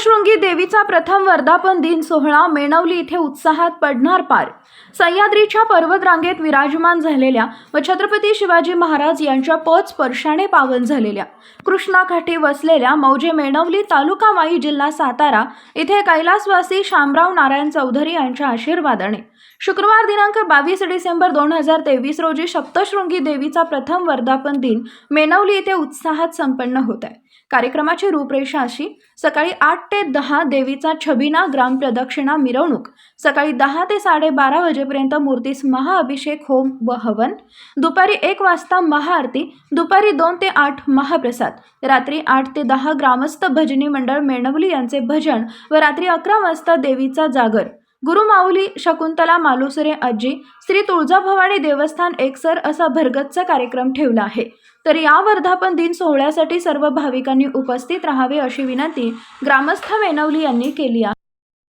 शृंगी देवीचा प्रथम वर्धापन दिन सोहळा मेणवली इथे उत्साहात पडणार पार. सह्याद्रीच्या पर्वतरांगेत विराजमान झालेल्या व छत्रपती शिवाजी महाराज यांच्या पद स्पर्शाने पावन झालेल्या कृष्णाकाठी वसलेल्या मौजे मेणवली तालुका वाई जिल्हा सातारा इथे कैलासवासी शामराव नारायण चौधरी यांच्या आशीर्वादाने. शुक्रवार दिनांक बावीस डिसेंबर दोन हजार तेवीस रोजी सप्तशृंगी देवीचा प्रथम वर्धापन दिन मेणवली इथे उत्साहात संपन्न होत आहे. कार्यक्रमाची रूपरेषा अशी सकाळी आठ ते दहा देवीचा छबिना ग्राम प्रदक्षिणा मिरवणूक. सकाळी दहा ते साडेबारा वाजेपर्यंत मूर्तीस महाअभिषेक होम व हवन. दुपारी एक वाजता महाआरती दुपारी दोन ते आठ महाप्रसाद. रात्री आठ ते दहा ग्रामस्थ भजनी मंडळ मेणवली यांचे भजन व रात्री अकरा वाजता देवीचा जागर. गुरुमाऊली शकुंतला मालुसरे आजी श्री तुळजाभवानी देवस्थान एकसर असा भरगतचा कार्यक्रम ठेवला आहे. तर या वर्धापन दिन सोहळ्यासाठी सर्व भाविकांनी उपस्थित राहावे अशी विनंती ग्रामस्थ मेनवली यांनी केली आहे.